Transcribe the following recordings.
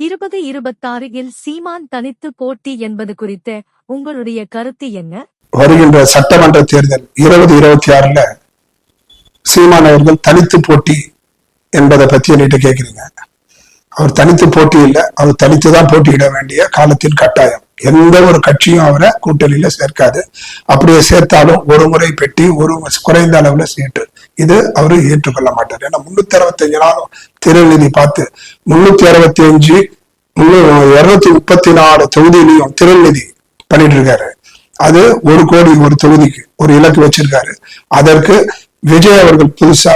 இருபது இருபத்தாறில் சீமான் தனித்து போட்டி என்பது குறித்த உங்களுடைய கருத்து என்ன? வருகின்ற சட்டமன்ற தேர்தல் இருபது இருபத்தி ஆறுல சீமான் அவர்கள் தனித்து போட்டி என்பதை பத்தி என்கிட்ட கேக்குறீங்க அவர் தனித்து போட்டி இல்லை அவர் தனித்து தான் போட்டியிட வேண்டிய காலத்தின் கட்டாயம். எந்த ஒரு கட்சியும் அவரை கூட்டணியில சேர்க்காது. அப்படியே சேர்த்தாலும் ஒரு முறை பெட்டி ஒரு குறைந்த அளவுல சீட்டு. இது அவரு ஏற்றுக்கொள்ள மாட்டார். ஏன்னா முன்னூத்தி அறுபத்தஞ்சு நாளும் திருநிதி பார்த்து முன்னூத்தி அறுபத்தி அஞ்சு இருநூத்தி முப்பத்தி நாலு தொகுதியிலையும் திருநிதி பண்ணிட்டு இருக்காரு அது ஒரு கோடி ஒரு தொகுதிக்கு ஒரு இலக்கு வச்சிருக்காரு. அதற்கு விஜய் அவர்கள் புதுசா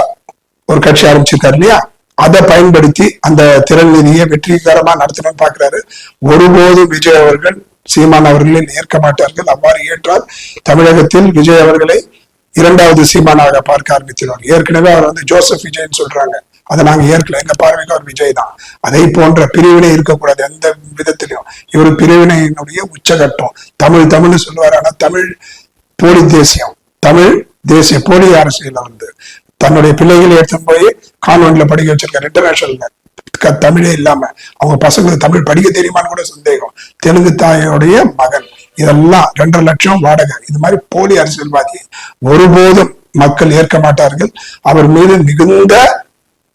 ஒரு கட்சி ஆரம்பிச்சிருக்காரு இல்லையா? அதை பயன்படுத்தி அந்த திறன் நிதியை வெற்றிகரமா நடத்தணும்னு பாக்குறாரு ஒருபோதும் விஜய் அவர்கள் சீமான் அவர்களை ஏற்க மாட்டார்கள். அவ்வாறு ஏற்றால் தமிழகத்தில் விஜய் அவர்களை இரண்டாவது சீமானாக பார்க்க ஆரம்பிச்சிருவாங்க. ஏற்கனவே அவர் வந்து ஜோசப் விஜய்னு சொல்றாங்க. அதை நாங்க ஏற்கல. எங்க பார்வைக்கு அவர் விஜய் தான். அதை போன்ற பிரிவினை இருக்கக்கூடாது எந்த விதத்திலையும் இவர் பிரிவினையினுடைய உச்சகட்டம். தமிழ் தமிழ் சொல்லுவார். ஆனா தமிழ் போலி தேசியம். தமிழ் தேசிய போலி அரசியல் வந்து தன்னுடைய பிள்ளைகளை எடுத்து போய் கான்வென்ட்ல படிக்க வச்சிருக்காரு. இன்டர்நேஷனல்ல தமிழே இல்லாம. அவங்க பசங்களுக்கு தமிழ் படிக்க தெரியுமான்னு கூட சந்தேகம். தெலுங்கு தாயோடைய மகன். இதெல்லாம் ரெண்டரை லட்சம் வாடகை. இது மாதிரி போலி அரசியல்வாதி ஒருபோதும் மக்கள் ஏற்க மாட்டார்கள். அவர் மீது மிகுந்த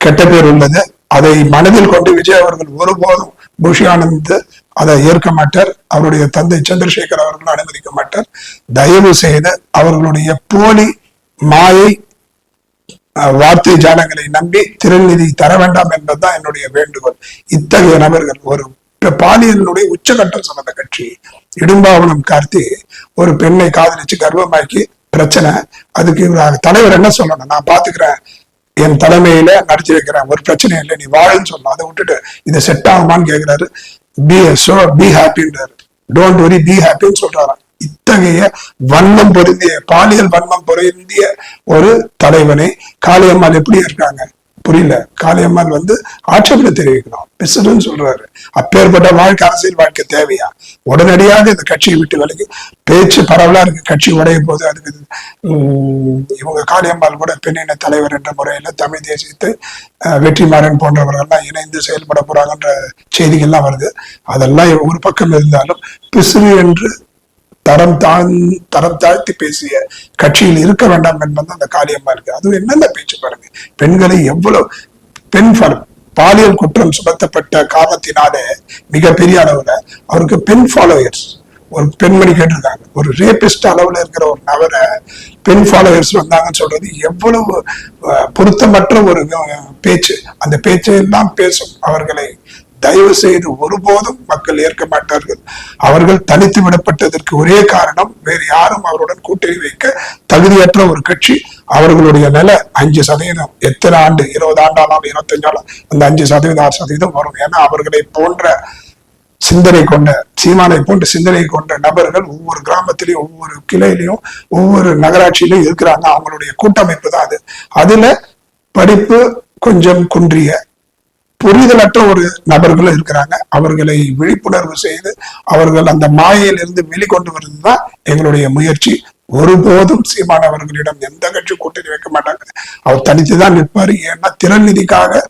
கெட்ட பேர் உள்ளது. அதை மனதில் கொண்டு விஜய் அவர்கள் ஒருபோதும் புஷி ஆனந்த் அதை ஏற்க மாட்டார். அவருடைய தந்தை சந்திரசேகர் அவர்கள் அனுமதிக்க மாட்டார். தயவு செய்து அவர்களுடைய போலி மாயை வார்த்தை ஜாலங்களை நம்பி திருநிதி தர வேண்டாம் என்பதுதான் என்னுடைய வேண்டுகோள். இத்தகைய நபர்கள் ஒரு பாலியலினுடைய உச்சகட்டம் சொன்ன கட்சி இடும்பாவனம் கார்த்தி ஒரு பெண்ணை காதலிச்சு கர்ப்பமாக்கி பிரச்சனை. அதுக்கு தலைவர் என்ன சொல்லணும்? நான் பாத்துக்கிறேன். என் தலைமையில நடிச்சு வைக்கிறேன். ஒரு பிரச்சனை இல்லை. நீ வாழன்னு சொல்லணும். அதை விட்டுட்டு இதை செட் ஆகுமான்னு கேக்குறாரு. பி சோ பி ஹாப்பின்றாரு டோன்ட் வரி பி ஹாப்பின்னு சொல்றாராம். இத்தகைய வன்மம் பொருந்திய பாலியல் வன்மம் பொருந்திய ஒரு தலைவனை காளியம்மாள் எப்படி இருக்காங்க புரியல. காளியம்மாள் வந்து ஆட்சேபனை தெரிவிக்கணும். பிசுன்னு சொல்றாரு. அப்பேற்பட்ட வாழ்க்கை அரசியல் வாழ்க்கை தேவையா? உடனடியாக இந்த கட்சியை விட்டு விலகி பேச்சு பரவலா இருக்கு. கட்சி உடையும் போது அதுக்கு இவங்க காளியம்மாள் கூட பெண்ணின தலைவர் என்ற முறையில தமிழ் தேசியத்தை வெற்றிமாறன் போன்றவர்கள்லாம் இணைந்து செயல்பட போறாங்கன்ற செய்திகள்லாம் வருது. அதெல்லாம் ஒரு பக்கம் இருந்தாலும் பிசுறு என்று தரம் தாழ் தரம் தாழ்த்தி பேசிய கட்சியில் இருக்க வேண்டாம் என்பது அந்த காரியமா இருக்கு. அது என்னென்ன பேச்சு பாருங்க. பெண்களை எவ்வளவு பெண் பாலியல் குற்றம் சுமத்தப்பட்ட காரணத்தினாலே மிகப்பெரிய அளவுல அவருக்கு பெண் ஃபாலோயர்ஸ் ஒரு பெண்மணி கேட்டிருக்காங்க. ஒரு ரேபிஸ்ட் அளவுல இருக்கிற ஒரு நபரை பெண் ஃபாலோவர்ஸ் வந்தாங்கன்னு சொல்றது எவ்வளவு பொருத்தமற்ற ஒரு பேச்சு. அந்த பேச்சையெல்லாம் பேசும் அவர்களை தயவு செய்து ஒருபோதும் மக்கள் ஏற்க மாட்டார்கள். அவர்கள் தனித்து விடப்பட்டதற்கு ஒரே காரணம் வேறு யாரும் அவருடன் கூட்டணி வைக்க தகுதியற்ற ஒரு கட்சி. அவர்களுடைய நில அஞ்சு சதவீதம். எத்தனை ஆண்டு? இருபது ஆண்டாலும் இருபத்தஞ்சாலும் அந்த அஞ்சு சதவீதம் ஆறு சதவீதம் வரும். ஏன்னா அவர்களை போன்ற சிந்தனை கொண்ட சீமானை போன்ற சிந்தனை கொண்ட நபர்கள் ஒவ்வொரு கிராமத்திலையும் ஒவ்வொரு கிளையிலையும் ஒவ்வொரு நகராட்சியிலும் இருக்கிறாங்க. அவங்களுடைய கூட்டமைப்பு தான் அது. அதுல படிப்பு கொஞ்சம் குன்றிய புரிதலற்ற ஒரு நபர்களும் இருக்கிறாங்க. அவர்களை விழிப்புணர்வு செய்து அவர்கள் அந்த மாயையிலிருந்து வெளிக்கொண்டு வருவதுதான் எங்களுடைய முயற்சி. ஒருபோதும் சீமானவர்களிடம் எந்த கட்சி கூட்டணி வைக்க மாட்டாங்க. அவர் தனித்துதான் நிற்பாரு. ஏன்னா திறநிதிக்காக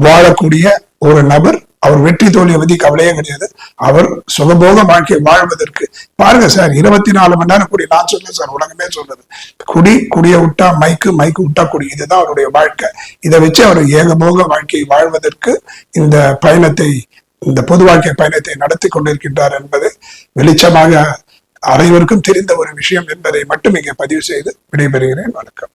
வாழக்கூடிய ஒரு நபர். அவர் வெற்றி தோல்வியை பத்தி கவலையே கிடையாது. அவர் சுகபோக வாழ்க்கை வாழ்வதற்கு பாருங்க சார் இருபத்தி நாலு மணி நேரம் குடி நான் சொல்ல சார் உலகமே சொல்றது. குடி குடிய விட்டா மைக்கு மைக்கு விட்டா குடி. இதுதான் அவருடைய வாழ்க்கை. இதை வச்சு அவர் ஏகபோக வாழ்க்கையை வாழ்வதற்கு இந்த பயணத்தை இந்த பொது வாழ்க்கை பயணத்தை நடத்தி கொண்டிருக்கின்றார் என்பது வெளிச்சமாக அனைவருக்கும் தெரிந்த ஒரு விஷயம் என்பதை மட்டும் இங்கே பதிவு செய்து விடைபெறுகிறேன். வணக்கம்.